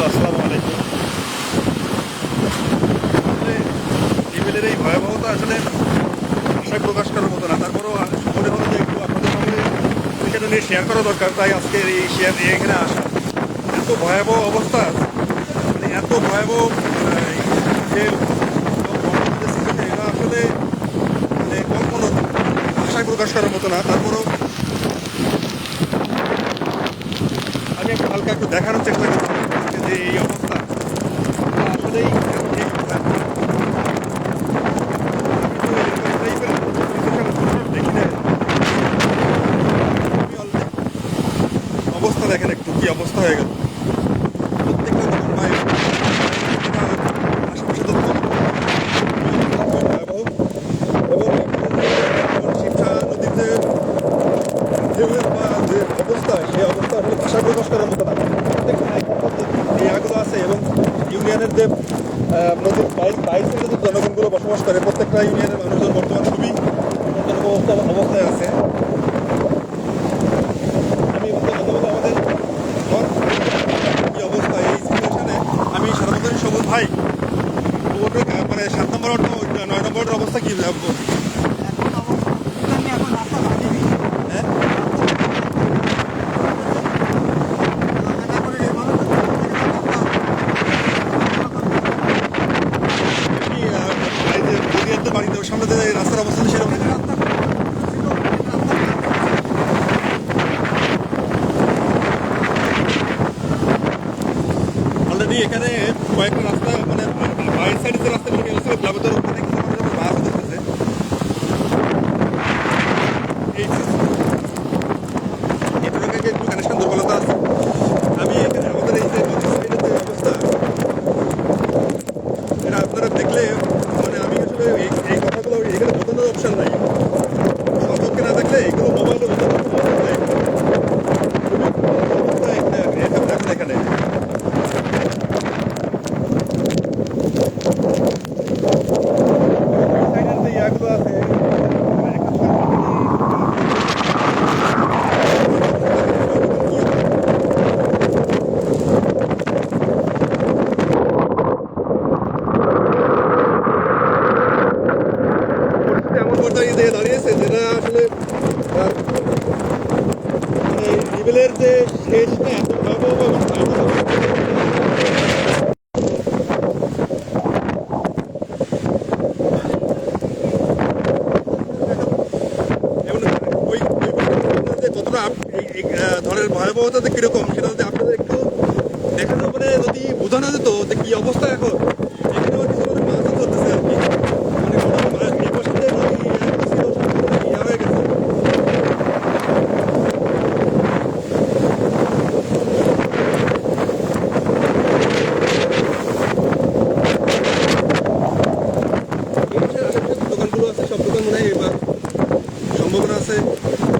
বন্ধু আসসালামু আলাইকুম। আসলে টেবিলের এই ভয়াবহতা আসলে ভাষায় প্রকাশ করার মতো না। তারপরেও মনে হলো যে একটু আপনাদের সঙ্গে বিষয়টা নিয়ে শেয়ার করা দরকার, তাই আজকে এই শেয়ার নিয়ে এখানে আসা। এত ভয়াবহ অবস্থা মানে এত ভয়াবহ যে আসলে মানে কল্পনা ভাষায় প্রকাশ করার মতো না। তারপরেও আমি একটু হালকা একটু দেখানোর চেষ্টা করছি। এই অবস্থা আসলেই অবস্থা দেখেন একটু কি অবস্থা হয়ে গেল? প্রত্যেকটা দোকান ভাই আশেপাশে তো দোকান ভয়াবহ এবং শিক্ষা নদীতে ঢেউয়ের বা যে অবস্থা সেই অবস্থা আসলে ভাষা প্রকাশ করার মতো না প্রত্যেকটা এই আগুলো আছে এবং ইউনিয়নের যে নদীর বাইশ বাইশ যে জনগণগুলো বসবাস করে, প্রত্যেকটা ইউনিয়নের মানুষজন বর্তমান খুবই বিপজ্জনক অবস্থা, অবস্থায় আছে। আমি আমাদের কি অবস্থা? এই সিচুয়েশনে আমি সর্বদাই সবুজ ভাই। মানে সাত নম্বর নয় নম্বরের অবস্থা কি ভাববো এখন অবস্থা আমি এখন রাস্তা বাঁধিনি হ্যাঁ রাস্তা করে এভাবে কি আহ, এই যে বুনিয়াদের যে রাস্তার অবস্থা সেরকম। অলরেডি এখানে কয়েকটা রাস্তা মানে বাইরের সাইডের যে রাস্তাগুলো গেছে গ্রামের ওখানে কিছু মানুষ এখন বাস ধরতেছে এই নেটওয়ার্কের একটু কানেকশন দুর্বলতা আছে আমি এখানে আমাদের এই যে নদীর সাইডের যে অবস্থা এটা আপনারা দেখলে মানে আমি আসলে এই এই কথাগুলো এখানে বোঝানোর অপশন নাই সচক্ষে না দেখলে এগুলো মোবাইলে বোঝানোর অপশন নাই খুবই অবস্থা এখানে এখন এখানে সাইডের যে ইয়াগুলো আছে পরিস্থিতি এমন পর্যায়ে দিয়ে দাঁড়িয়েছে যেটা আসলে আহ, মানে লেভেলের যে এত ভয়াবহ এবং কতটা ধরের ভয়াবহতাতে কীরকম সেটা যদি আপনাদের একটু দেখানোর মানে যদি বোঝানো যেত যে কি অবস্থা এখন Thank you.